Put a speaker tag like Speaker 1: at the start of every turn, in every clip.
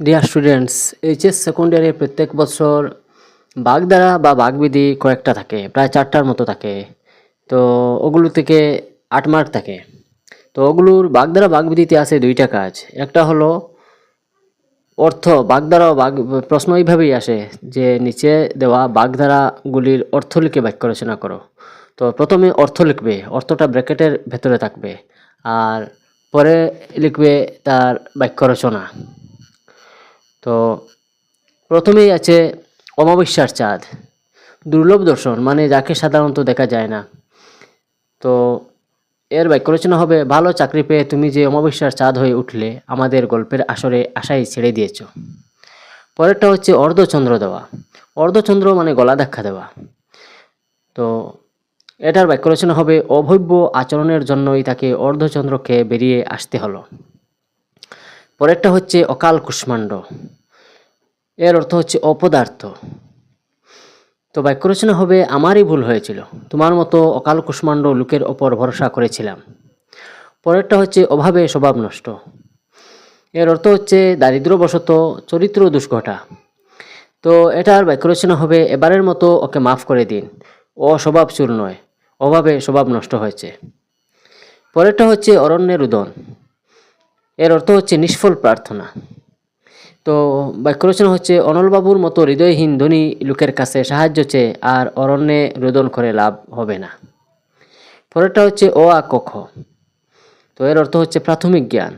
Speaker 1: Dear students HS second ইয়ারে প্রত্যেক বছর বাগধারা বা বাগবিধি কয়েকটা থাকে, প্রায় চারটার মতো থাকে। তো ওগুলো থেকে আট মার্ক থাকে। তো ওগুলোর বাগধারা বাগবিধিতে আছে দুইটা কাজ। একটা হলো অর্থ, বাগধারা বাগ প্রশ্ন এইভাবেই আসে যে নিচে দেওয়া বাগধারাগুলির অর্থ লিখে বাক্য রচনা করো। তো প্রথমে অর্থ লিখবে, অর্থটা ব্র্যাকেটের ভেতরে থাকবে। আর পরে লিখবে তার বাক্য রচনা তো প্রথমেই আছে অমাবস্যার চাঁদ, দুর্লভ দর্শন মানে যাকে সাধারণত দেখা যায় না। তো এর বাক্য রচনা হবে, ভালো চাকরি পেয়ে তুমি যে অমাবস্যার চাঁদ হয়ে উঠলে, আমাদের গল্পের আসরে আশাই ছেড়ে দিয়েছ। পরেরটা হচ্ছে অর্ধচন্দ্র দেওয়া। অর্ধচন্দ্র মানে গলা দেখা দেওয়া। তো এটার বাক্য রচনা হবে, অভব্য আচরণের জন্যই তাকে অর্ধচন্দ্রকে বেরিয়ে আসতে হলো। পরেরটা হচ্ছে অকাল কুষ্মাণ্ড। এর অর্থ হচ্ছে অপদার্থ। তো বাক্য রচনা হবে, আমারই ভুল হয়েছিল। তোমার মতো অকাল কুষ্মাণ্ড লোকের ওপর ভরসা করেছিলাম। পরেরটা হচ্ছে অভাবে স্বভাব নষ্ট। এর অর্থ হচ্ছে দারিদ্রবশত চরিত্র দুষ্ঘটা তো এটার বাক্য রচনা হবে, এবারের মতো ওকে মাফ করে দিন। ও স্বভাবচুর নয়, অভাবে স্বভাব নষ্ট হয়েছে। পরেরটা হচ্ছে অরণ্যের উদন। এর অর্থ হচ্ছে নিষ্ফল প্রার্থনা। তো বাক্য রচনা হচ্ছে অনলবাবুর মতো হৃদয়হীন ধনী লোকের কাছে সাহায্য চেয়ে আর অরণ্যে রোদন করে লাভ হবে না। পরেরটা হচ্ছে অ আ ক খ। তো এর অর্থ হচ্ছে প্রাথমিক জ্ঞান।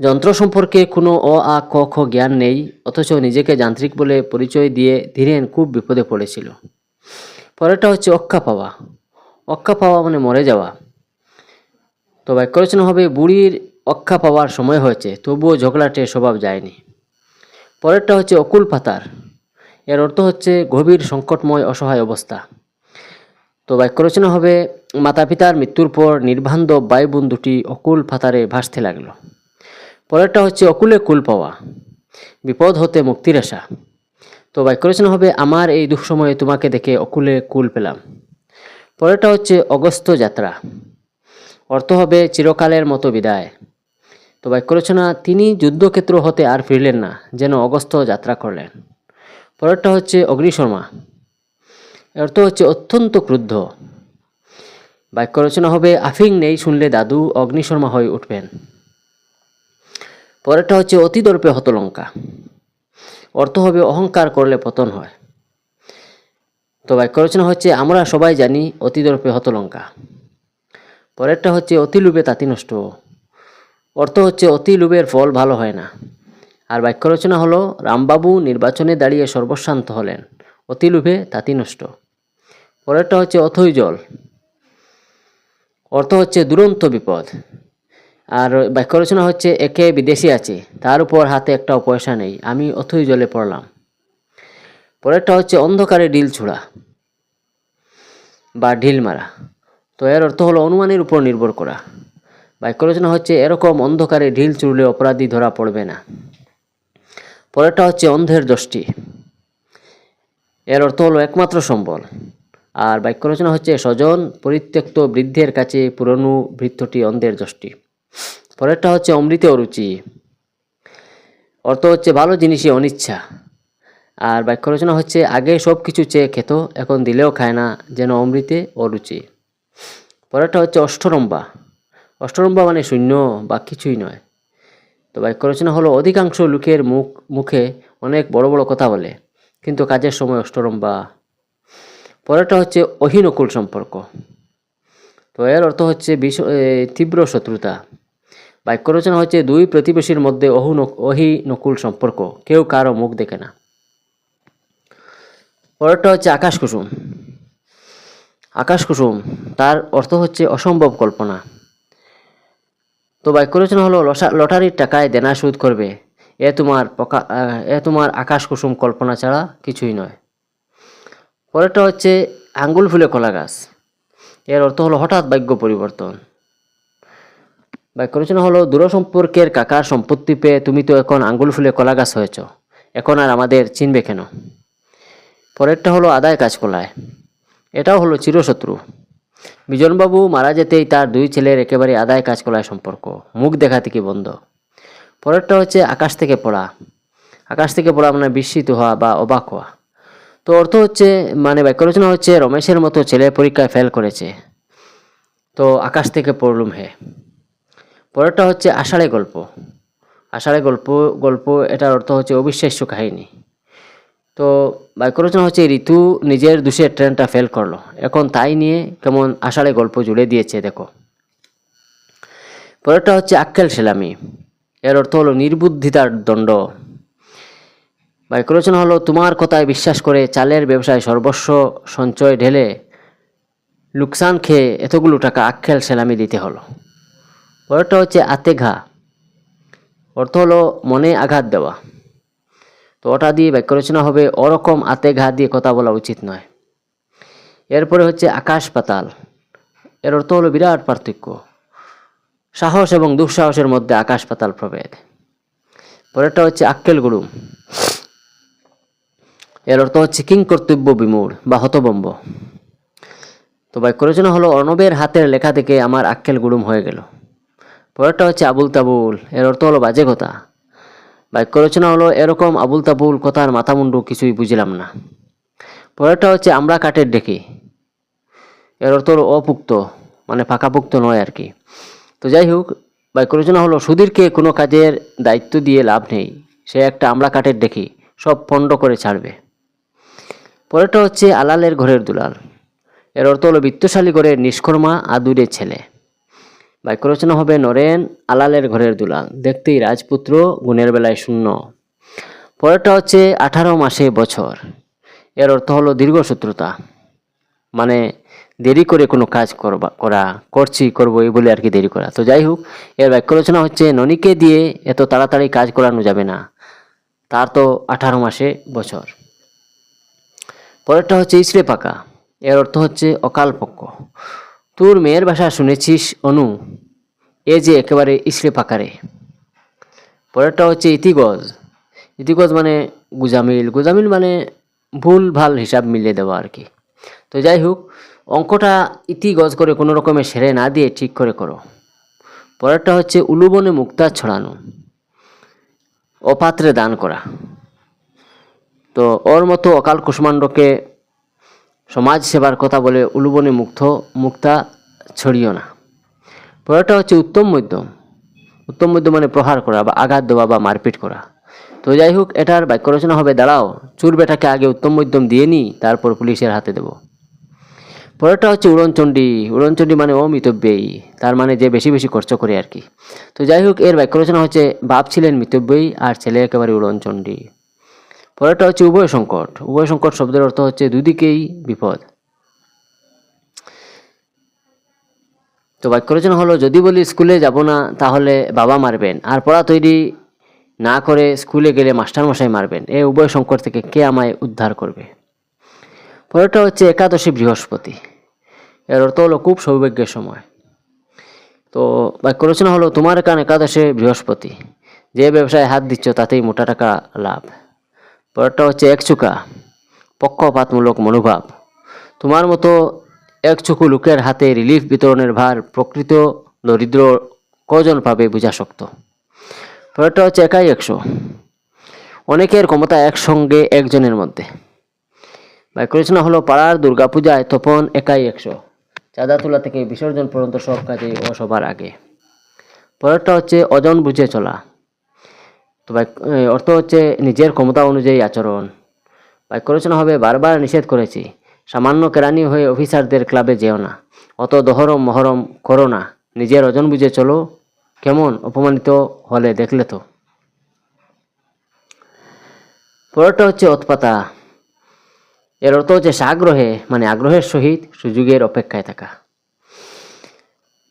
Speaker 1: যন্ত্র সম্পর্কে কোনো অ আ ক খ জ্ঞান নেই, অথচ নিজেকে যান্ত্রিক বলে পরিচয় দিয়ে ধীরেন খুব বিপদে পড়েছিল। পরেরটা হচ্ছে অক্ষা পাওয়া। অক্ষা পাওয়া মানে মরে যাওয়া। তো বাক্য রচনা হবে বুড়ির অক্ষা পাওয়ার সময় হয়েছে, তবুও ঝগড়াটে স্বভাব যায়নি। পরেরটা হচ্ছে অকুল পাতার। এর অর্থ হচ্ছে গভীর সংকটময় অসহায় অবস্থা। তো বাক্য রচনা হবে মাতা পিতার মৃত্যুর পর নির্বান্ধ বায়ুবন দুটি অকুল পাতারে ভাসতে লাগল। পরেরটা হচ্ছে অকুলে কুল পাওয়া, বিপদ হতে মুক্তির আশা। তো বাক্য রচনা হবে, আমার এই দুঃসময়ে তোমাকে দেখে অকুলে কুল পেলাম। পরেরটা হচ্ছে অগস্ত যাত্রা। অর্থ হবে চিরকালের মতো বিদায়। তো বাক্য রচনা তিনি যুদ্ধক্ষেত্র হতে আর ফিরলেন না, যেন অগস্ত যাত্রা করলেন। পরেরটা হচ্ছে অগ্নিশর্মা অর্থ হচ্ছে অত্যন্ত ক্রুদ্ধ। বাক্য রচনা হবে, আফিং নেই শুনলে দাদু অগ্নিশর্মা হয়ে উঠবেন। পরেরটা হচ্ছে অতিদর্পে হতলঙ্কা। অর্থ হবে, অহংকার করলে পতন হয়। তো বাক্য রচনা হচ্ছে, আমরা সবাই জানি অতিদর্পে হতলঙ্কা। পরেরটা হচ্ছে অতি লোভে তাঁতি নষ্ট। অর্থ হচ্ছে অতি লোভের ফল, ভালো হয় না। আর বাক্য রচনা হলো, রামবাবু নির্বাচনে দাঁড়িয়ে সর্বশান্ত হলেন। অতি লোভে তাঁতি নষ্ট। পরেরটা হচ্ছে অথই জল। অর্থ হচ্ছে দুরন্ত বিপদ। আর বাক্য রচনা হচ্ছে, একে বিদেশি আছে, তার উপর হাতে একটাও পয়সা নেই, আমি অথই জলে পড়লাম। পরেরটা হচ্ছে অন্ধকারে ডিল ছোড়া বা ঢিল মারা। তো এর অর্থ হলো, অনুমানের উপর নির্ভর করা। বাক্য রচনা হচ্ছে এরকম অন্ধকারে ঢিল চুড়লে অপরাধী ধরা পড়বে না। পরেরটা হচ্ছে অন্ধের দশটি এর অর্থ হলো একমাত্র সম্বল। আর বাক্য রচনা হচ্ছে স্বজন পরিত্যক্ত বৃদ্ধের কাছে পুরনো বৃত্তটি অন্ধের দশটি পরেরটা হচ্ছে অমৃতে অরুচি। অর্থ হচ্ছে ভালো জিনিসই অনিচ্ছা। আর বাক্য রচনা হচ্ছে আগে সব কিছু চেয়ে খেত, এখন দিলেও খায় না, যেন অমৃতে অরুচি। পরেরটা হচ্ছে অষ্টরম্বা। অষ্টরম্বা মানে শূন্য বা কিছুই নয়। তো বাক্য রচনা হলো, অধিকাংশ লোকের মুখ, মুখে অনেক বড় বড় কথা বলে, কিন্তু কাজের সময় অষ্টরম্বা পরেরটা হচ্ছে অহিনকুল সম্পর্ক। তো এর অর্থ হচ্ছে বিষ তীব্র শত্রুতা। বাক্য রচনা হচ্ছে দুই প্রতিবেশীর মধ্যে অহু অহিনকুল সম্পর্ক, কেউ কারও মুখ দেখে না। পরেরটা হচ্ছে আকাশ কুসুম আকাশ কুসুম তার অর্থ হচ্ছে অসম্ভব কল্পনা। তো বাক্য রচনা হলো লটারির টাকায় দেনা সুদ করবে। এ তোমার পকা এ তোমার আকাশ কুসুম কল্পনা ছাড়া কিছুই নয়। পরেরটা হচ্ছে, আঙ্গুল ফুলে কলা গাছ। এর অর্থ হলো হঠাৎ ভাগ্য পরিবর্তন। বাক্য রচনা হলো দূরসম্পর্কের কাকার সম্পত্তি পেয়ে তুমি তো এখন আঙ্গুল ফুলে কলা গাছ হয়েছ। এখন আর আমাদের চিনবে কেন? পরেরটা হলো, আদায় কাজ কলায়। এটাও হলো চিরশত্রু। বিজনবাবু মারা যেতেই তার দুই ছেলের একেবারে আদায় কাজ কলায় সম্পর্ক। মুখ দেখা থেকে বন্ধ? পরেরটা হচ্ছে আকাশ থেকে পড়া। আকাশ থেকে পড়া মানে বিস্মিত হওয়া বা অবাক হওয়া। তো অর্থ হচ্ছে মানে বাক্য রচনা হচ্ছে, রমেশের মতো ছেলে পরীক্ষায় ফেল করেছে। তো আকাশ থেকে পড়লুম হে। পরেরটা হচ্ছে আষাঢ়ে গল্প। আষাঢ়ে গল্প গল্প, এটার অর্থ হচ্ছে অবিশ্বাস্য কাহিনী। তো বাক্য রচনা হচ্ছে ঋতু নিজের দুষে ট্রেনটা ফেল করল। এখন তাই নিয়ে কেমন আষাঢ়ে গল্প জুড়ে দিয়েছে, দেখো। পরেরটা হচ্ছে আক্কেল সেলামি। এর অর্থ হলো নির্বুদ্ধিতার দণ্ড। বাক্য রচনা হলো, তোমার কথায় বিশ্বাস করে চালের ব্যবসায় সর্বস্ব সঞ্চয় ঢেলে লুকসান খেয়ে এতগুলো টাকা আক্কেল সেলামি দিতে হলো। পরেরটা হচ্ছে আতে ঘা অর্থ হলো মনে আঘাত দেওয়া। তো ওটা দিয়ে বাক্য রচনা হবে, ওরকম আতে ঘা দিয়ে কথা বলা উচিত নয়। এরপরে হচ্ছে আকাশ পাতাল। এর অর্থ হলো বিরাট পার্থক্য। সাহস এবং দুঃসাহসের মধ্যে আকাশ পাতাল প্রভেদ। পরেরটা হচ্ছে আক্কেল গুড়ুম এর অর্থ হচ্ছে কিং কর্তব্য বিমূঢ় বা হতবম্ব। তো বাক্য রচনা হলো, অর্ণবের হাতের লেখা থেকে আমার আক্কেল গুড়ুম হয়ে গেল। পরেরটা হচ্ছে আবুল তাবুল। এর অর্থ হলো বাজে কথা। বাক্য রচনা হলো এরকম আবুল তাবুল কথার মাথা মুন্ডু কিছুই বুঝলাম না। পরেরটা হচ্ছে, আমরা কাঠের ডেকে। এর অর্থ হলো অপুক্ত মানে পাকাপুক্ত নয় আর কি। তো যাই হোক বাক্য রচনা হলো সুধীরকে কোনো কাজের দায়িত্ব দিয়ে লাভ নেই। সে একটা আমরা কাঠের ডেকে, সব পণ্ড করে ছাড়বে। পরেরটা হচ্ছে, আলালের ঘরের দুলাল। এর অর্থ হলো, বিত্তশালী ঘরের নিষ্কর্মা, আদুরে ছেলে। বাক্য রচনা হবে নরেন আলালের ঘরের দুলাল। দেখতেই রাজপুত্র গুণের বেলায় শূন্য। পরেরটা হচ্ছে আঠারো মাসে বছর। এর অর্থ হলো দীর্ঘসূত্রতা মানে দেরি করে কোনো কাজ করবা, করা, করছি করব এই বলে আর কি দেরি করা। তো যাই হোক, এর বাক্য রচনা হচ্ছে, ননীকে দিয়ে এত তাড়াতাড়ি কাজ করানো যাবে না। তার তো আঠারো মাসে বছর। পরেরটা হচ্ছে ইসরে পাকা। এর অর্থ হচ্ছে অকাল পক্ষ তোর মেয়ের ভাষা শুনেছিস, অনু? এ যে একেবারে ইসরে পাকারে পরেরটা হচ্ছে ইতিগজ। ইতিগজ মানে গুজামিল। গুজামিল মানে ভুল, ভালো হিসাব মিলিয়ে দেওয়া আর কি। তো যাই হোক, অঙ্কটা ইতিগজ করে কোনো রকমে সেরে না দিয়ে ঠিক করে করো। পরেরটা হচ্ছে উলুবনে মুক্তা ছড়ানো। অপাত্রে দান করা। তো ওর মতো অকাল কুষ্মাণ্ডকে সমাজ সেবার কথা বলে উলুবনে মুক্ত মুক্তা ছড়িও না। পরেরটা হচ্ছে উত্তম মধ্যম উত্তম মধ্যম মানে প্রহার করা বা আঘাত দেওয়া বা মারপিট করা। তো যাই হোক, এটার বাক্য রচনা হবে, দাঁড়াও, চুর বেটাকে আগে উত্তম মধ্যম দিয়ে নিই তারপর পুলিশের হাতে দেবো। পরেরটা হচ্ছে উড়নচণ্ডী। উড়নচণ্ডী মানে অমিতব্যয়ী, তার মানে যে বেশি বেশি খরচ করে আর কি। তো যাই হোক, এর বাক্য রচনা হচ্ছে, বাপ ছিলেন মিতব্যয়ী আর ছেলে একেবারে উড়নচণ্ডী। পরেরটা হচ্ছে উভয় সংকট। উভয় সংকট শব্দের অর্থ হচ্ছে দুদিকেই বিপদ। তো বাক্য রচনা হলো, যদি বলি স্কুলে যাব না, তাহলে বাবা মারবেন। আর পড়া তৈরি না করে স্কুলে গেলে মাস্টারমশাই মারবেন। এই উভয় সংকট থেকে কে আমায় উদ্ধার করবে? পরেরটা হচ্ছে একাদশী বৃহস্পতি। এর অর্থ হলো খুব সৌভাগ্যের সময়। তো বাক্য রচনা হলো, তোমার কান একাদশে বৃহস্পতি। যে ব্যবসায় হাত দিচ্ছ, তাতেই মোটা টাকা লাভ। পরেরটা হচ্ছে একচুকা পক্ষপাতমূলক মনোভাব। তোমার মতো একচুকু লোকের হাতে রিলিফ বিতরণের ভার প্রকৃত দরিদ্র কজন পাবে বোঝা শক্ত। পরেরটা হচ্ছে একাই একশো। অনেকের ক্ষমতা একসঙ্গে একজনের মধ্যে। বাক্য রচনা হলো পাড়ার দুর্গাপূজায় তপন একাই একশো। চাঁদা তোলা থেকে বিসর্জন পর্যন্ত সব কাজে ও সবার আগে। পরেরটা হচ্ছে অজন বুঝে চলা। বাক্য অর্থ হচ্ছে নিজের ক্ষমতা অনুযায়ী আচরণ। বাক্য রচনা হবে, বারবার নিষেধ করেছি। সামান্য কেরানি হয়ে অফিসারদের ক্লাবে যেও না। অত দহরম মহরম করো না। নিজের ওজন বুঝে চলো। কেমন অপমানিত হলে দেখলে তো। পরেরটা হচ্ছে অতপাতা। এর অর্থ হচ্ছে সাগ্রহে মানে আগ্রহের সহিত সুযোগের অপেক্ষায় থাকা।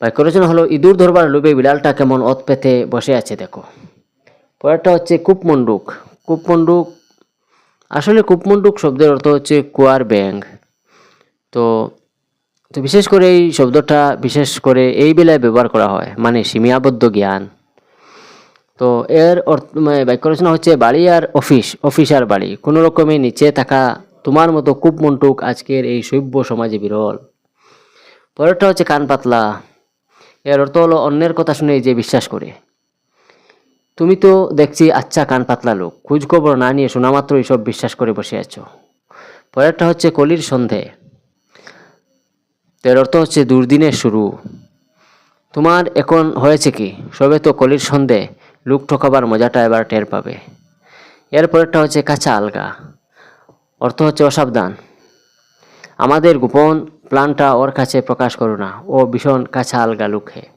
Speaker 1: বাক্য রচনা হলো ইঁদুর ধরবার লোভে বিড়ালটা কেমন অত পেতে বসে আছে, দেখো। পরেরটা হচ্ছে কূপমণ্ডুক কূপমণ্ডুক আসলে কূপমণ্ডুক শব্দের অর্থ হচ্ছে কুয়ার ব্যাং তো তো বিশেষ করে এই শব্দটা বিশেষ করে এই বেলায় ব্যবহার করা হয় মানে সীমাবদ্ধ জ্ঞান। তো এর অর্থ মানে বাক্য রচনা হচ্ছে বাড়ি আর অফিস অফিস আর বাড়ি। কোনো রকমে নিচে থাকা তোমার মতো কূপমন্টুক আজকের এই সভ্য সমাজে বিরল। পরেরটা হচ্ছে কান পাতলা। এর অর্থ হলো অন্যের কথা শুনে যে বিশ্বাস করে। তুমি তো দেখছি আচ্ছা কান পাতলা লোক। খোঁজ খবর না নিয়ে শোনা মাত্র সব বিশ্বাস করে বসে আছো। পরেরটা হচ্ছে কলির সন্ধে। এর অর্থ হচ্ছে দুর্দিনের শুরু। তোমার এখন হয়েছে কি? সবে তো কলির সন্ধে। লুক ঠকাবার মজাটা এবার টের পাবে। এর পরেরটা হচ্ছে কাঁচা আলগা। অর্থ হচ্ছে অসাবধান। আমাদের গোপন প্ল্যানটা ওর কাছে প্রকাশ করো না। ও ভীষণ কাঁচা আলগা লুকে।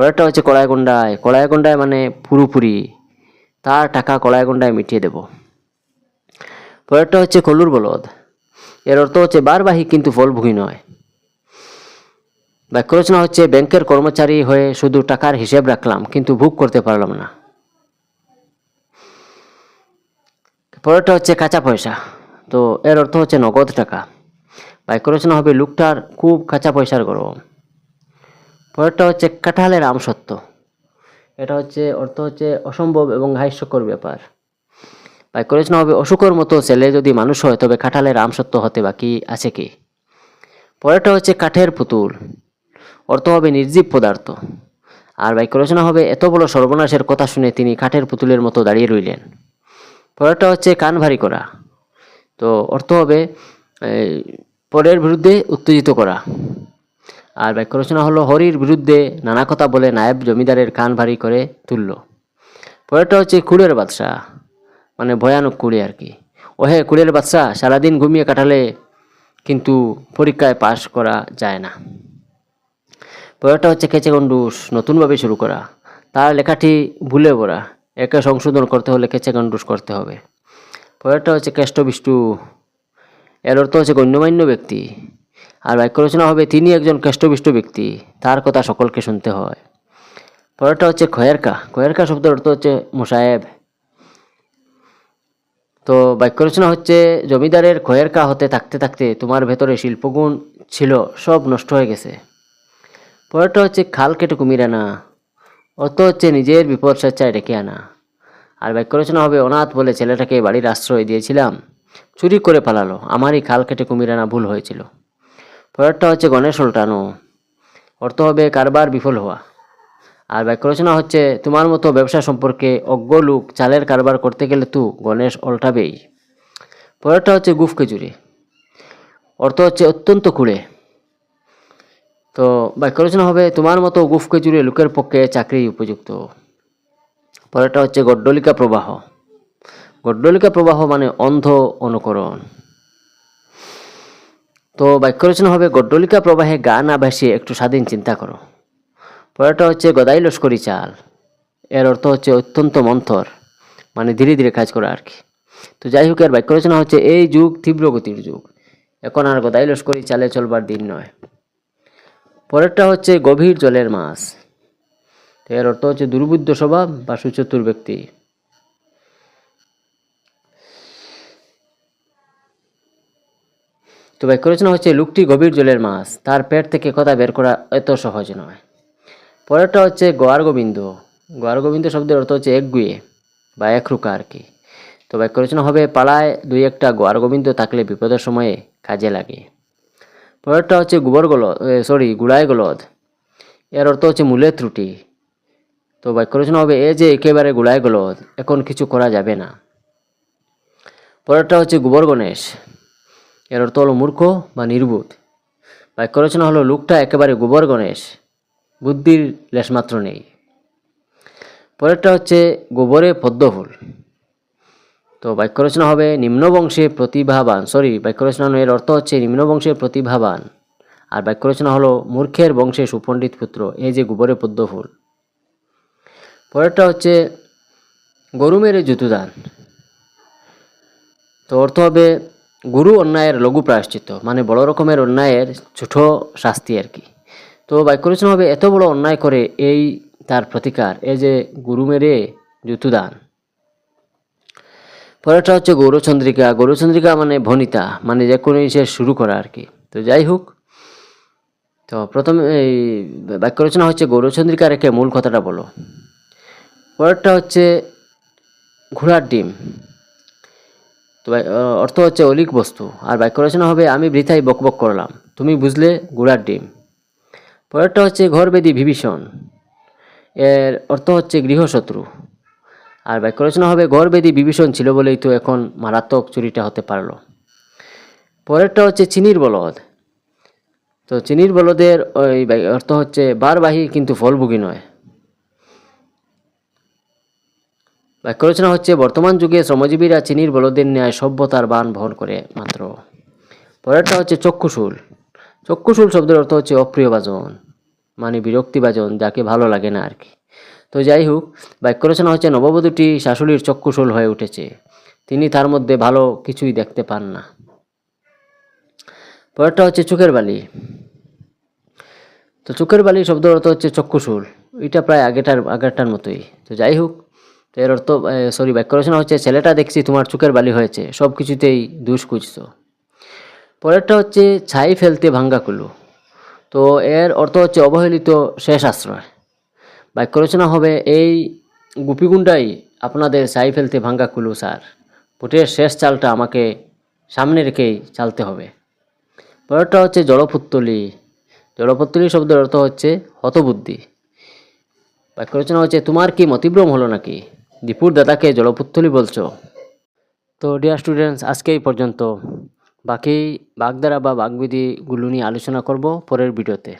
Speaker 1: পরেরটা হচ্ছে কড়াইগন্ডায় কড়াইগন্ডায় মানে পুরোপুরি। তার টাকা কড়াইগন্ডায় মিটিয়ে দেব। পরেরটা হচ্ছে কলুর বলদ। এর অর্থ হচ্ছে বারবাহী কিন্তু ফলভোগী নয়। বাক্য রচনা হচ্ছে, ব্যাংকের কর্মচারী হয়ে শুধু টাকার হিসেব রাখলাম, কিন্তু ভোগ করতে পারলাম না। পরেরটা হচ্ছে কাঁচা পয়সা। তো এর অর্থ হচ্ছে নগদ টাকা। বাক্য রচনা হবে, লোকটার খুব কাঁচা পয়সার গরম। পরেরটা হচ্ছে কাঁঠালের আমসত্ব এটা হচ্ছে, অর্থ হচ্ছে অসম্ভব এবং হাস্যকর ব্যাপার। বাক্য রচনা হবে অসুখর মতো ছেলে যদি মানুষ হয়, তবে কাঁঠালের আমসত্ব হতে বাকি আছে কি? পরেরটা হচ্ছে কাঠের পুতুল। অর্থ হবে নির্জীব পদার্থ। আর বাক্য রচনা হবে এত বড় সর্বনাশের কথা শুনে তিনি কাঠের পুতুলের মতো দাঁড়িয়ে রইলেন। পরেরটা হচ্ছে কান ভারী করা। তো অর্থ হবে পরের বিরুদ্ধে উত্তেজিত করা। আর বাক্য রচনা হলো হরির বিরুদ্ধে নানা কথা বলে নায়েব জমিদারের কান ভারী করে তুলল। পরেরটা হচ্ছে কুড়ের বাদশা মানে ভয়ানক কুড়ে আর কি। ও ওহে কুড়ের বাদশা সারাদিন ঘুমিয়ে কাটালে কিন্তু পরীক্ষায় পাশ করা যায় না। পরেরটা হচ্ছে কেচে গন্ডুস নতুনভাবে শুরু করা। তার লেখাটি ভুলে পড়া। একে সংশোধন করতে হলে কেচে গন্ডুস করতে হবে। পরেরটা হচ্ছে কেষ্টবিষ্টু। এর অর্থ হচ্ছে গণ্যমান্য ব্যক্তি। আর বাক্য রচনা হবে তিনি একজন কেষ্টবিষ্ট ব্যক্তি। তার কথা সকলকে শুনতে হয়। পরেরটা হচ্ছে খয়েরকা। খয়েরকা শব্দের অর্থ হচ্ছে মোসাহেব তো বাক্য রচনা হচ্ছে, জমিদারের খয়েরকা হতে থাকতে থাকতে তোমার ভেতরে শিল্পগুণ ছিল, সব নষ্ট হয়ে গেছে। পরেরটা হচ্ছে, খাল কেটে কুমির আনা। অর্থ হচ্ছে, নিজের বিপদ স্বেচ্ছায় ডেকে আনা। আর বাক্য রচনা হবে, অনাথ বলে ছেলেটাকে বাড়ির আশ্রয় দিয়েছিলাম। চুরি করে পালালো। আমারই খাল কেটে কুমির আনা ভুল হয়েছিল। পরেরটা হচ্ছে গণেশ উল্টানো। অর্থ হবে কারবার বিফল হওয়া। আর বাক্য রচনা হচ্ছে, তোমার মতো ব্যবসা সম্পর্কে অজ্ঞ লোক চালের কারবার করতে গেলে তু গণেশ উল্টাবেই। পরেরটা হচ্ছে গুফ খেজুরি। অর্থ হচ্ছে অত্যন্ত কুড়ে তো বাক্য রচনা হবে, তোমার মতো গুফ খেজুরে লোকের পক্ষে চাকরি উপযুক্ত। পরেরটা হচ্ছে, গড্ডলিকা প্রবাহ। গড্ডলিকা প্রবাহ মানে অন্ধ অনুকরণ। তো বাক্য রচনা হবে, গড্ডলিকা প্রবাহে গা না ভাসিয়ে একটু স্বাধীন চিন্তা করো। পরেরটা হচ্ছে, গদাই লস্করি চাল। এর অর্থ হচ্ছে, অত্যন্ত মন্থর। মানে ধীরে ধীরে কাজ করা আর কি। তো যাই হোক, এর বাক্য রচনা হচ্ছে, এই যুগ তীব্র গতির যুগ। এখন আর গদাই লস্করি চালে চলবার দিন নয়। পরেরটা হচ্ছে, গভীর জলের মাছ। এর অর্থ হচ্ছে, দুর্বুদ্ধ স্বভাব বা সুচতুর ব্যক্তি। তো বাক্য রচনা হচ্ছে লোকটি গভীর জলের মাছ? তার পেট থেকে কথা বের করা এত সহজ নয়। পরেরটা হচ্ছে গোয়ার গোবিন্দ গোয়ার গোবিন্দ শব্দের অর্থ হচ্ছে এক গুয়ে বা একরুকা আর কি। তো বাক্য রচনা হবে পাড়ায় দুই একটা গোয়ার গোবিন্দ থাকলে বিপদের সময়ে কাজে লাগে। পরেরটা হচ্ছে গোবর গলদ সরি গুড়ায় গলদ। এর অর্থ হচ্ছে মূলের ত্রুটি। তো বাক্য রচনা হবে, এ যে একেবারে গুড়ায় গলদ, এখন কিছু করা যাবে না। পরেরটা হচ্ছে গোবর গণেশ। এর অর্থ হলো মূর্খ বা নির্বোধ। বাক্য রচনা হলো, লোকটা একেবারে গোবর গণেশ, বুদ্ধির লেশমাত্র নেই। পরেরটা হচ্ছে, গোবরে পদ্মফুল তো বাক্য রচনা হবে, নিম্নবংশে প্রতিভাবান। সরি বাক্য রচনা এর অর্থ হচ্ছে, নিম্নবংশে প্রতিভাবান। আর বাক্য রচনা হলো, মূর্খের বংশে সুপণ্ডিত পুত্র এই যে গোবরে পদ্মফুল পরেরটা হচ্ছে, গরু মেরে জুতুদান তো অর্থ হবে গুরু অন্যায়ের লঘু প্রায়শ্চিত্ত মানে বড় রকমের অন্যায়ের ছোট শাস্তি আর কি। তো বাক্য রচনা হবে এত বড় অন্যায় করে এই তার প্রতিকার, এই যে গুরু মেরে জুতুদান পরেরটা হচ্ছে গৌরচন্দ্রিকা। গৌরচন্দ্রিকা মানে ভনিতা মানে যে কোনো জিনিসের শুরু করা আর কি। তো যাই হোক, তো প্রথমে এই বাক্য রচনা হচ্ছে গৌরচন্দ্রিকা রেখে মূল কথাটা বলো। পরেরটা হচ্ছে ঘোড়ার ডিম। তো অর্থ হচ্ছে অলিক বস্তু। আর বাক্য রচনা হবে, আমি বৃথাই বকবক করলাম। তুমি বুঝলে, গুড়ার ডিম। পরেরটা হচ্ছে ঘরবেদি বিভীষণ। এর অর্থ হচ্ছে গৃহশত্রু। আর বাক্য রচনা হবে গড়বেদি বিভীষণ ছিল বলেই তো এখন মারাত্মক চুরিটা হতে পারল। পরেরটা হচ্ছে চিনির বলদ। তো চিনির বলদের, ওই অর্থ হচ্ছে বারবাহী, কিন্তু ফলভোগী নয়। বাক্য রচনা হচ্ছে, বর্তমান যুগে শ্রমজীবীরা চিনির বলদের ন্যায় সভ্যতার বান বহন করে মাত্র। পরেরটা হচ্ছে চক্ষুশূল। চক্ষুশূল শব্দের অর্থ হচ্ছে অপ্রিয়ভাজন মানে বিরক্তিভাজন যাকে ভালো লাগে না আর কি। তো যাই হোক বাক্য রচনা হচ্ছে, নববধূটি শাশুড়ির চক্ষুশূল হয়ে উঠেছে। তিনি তার মধ্যে ভালো কিছুই দেখতে পান না। পরেরটা হচ্ছে চোখের বালি। তো চোখের বালি শব্দ অর্থ হচ্ছে চক্ষুশূল। এটা প্রায় আগেটার, আগেরটার মতোই। তো যাই হোক তো এর অর্থ সরি বাক্য রচনা হচ্ছে, ছেলেটা দেখছি তোমার চোখের বালি হয়েছে সব কিছুতেই দুষ খুঁজছো। পরেরটা হচ্ছে, ছাই ফেলতে ভাঙ্গা কুলু। তো এর অর্থ হচ্ছে, অবহেলিত শেষ আশ্রয়। বাক্য রচনা হবে, এই গুপিগুন্ডাই আপনাদের ছাই ফেলতে ভাঙ্গা কুলু, স্যার। পুটের শেষ চালটা আমাকে সামনে রেখেই চালতে হবে। পরেরটা হচ্ছে জলপুত্তলি জলপুত্তলি শব্দের অর্থ হচ্ছে, হতবুদ্ধি। বাক্য রচনা হচ্ছে, তোমার কি মতিভ্রম হলো নাকি? দীপুর দাদাকে জলপুত্তলি বলছো? তো ডিয়ার স্টুডেন্টস আজকে এই পর্যন্ত। বাকি বাগধারা বা বাগবিধিগুলো নিয়ে আলোচনা করব পরের ভিডিওতে।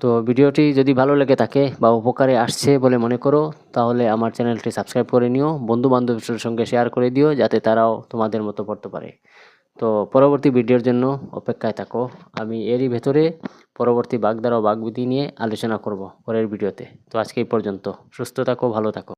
Speaker 1: তো ভিডিওটি যদি ভালো লেগে থাকে বা উপকারে আসছে বলে মনে করো, তাহলে আমার চ্যানেলটি সাবস্ক্রাইব করে নিও বন্ধু বান্ধবদের সঙ্গে শেয়ার করে দিও, যাতে তারাও তোমাদের মতো পড়তে পারে। তো পরবর্তী ভিডিওর জন্য অপেক্ষায় থাকো। আমি এরই ভেতরে পরবর্তী বাগদারা ও বাগবিধি নিয়ে আলোচনা করব পরের ভিডিওতে। তো আজকে এই পর্যন্ত। সুস্থ থাকো, ভালো থাকো।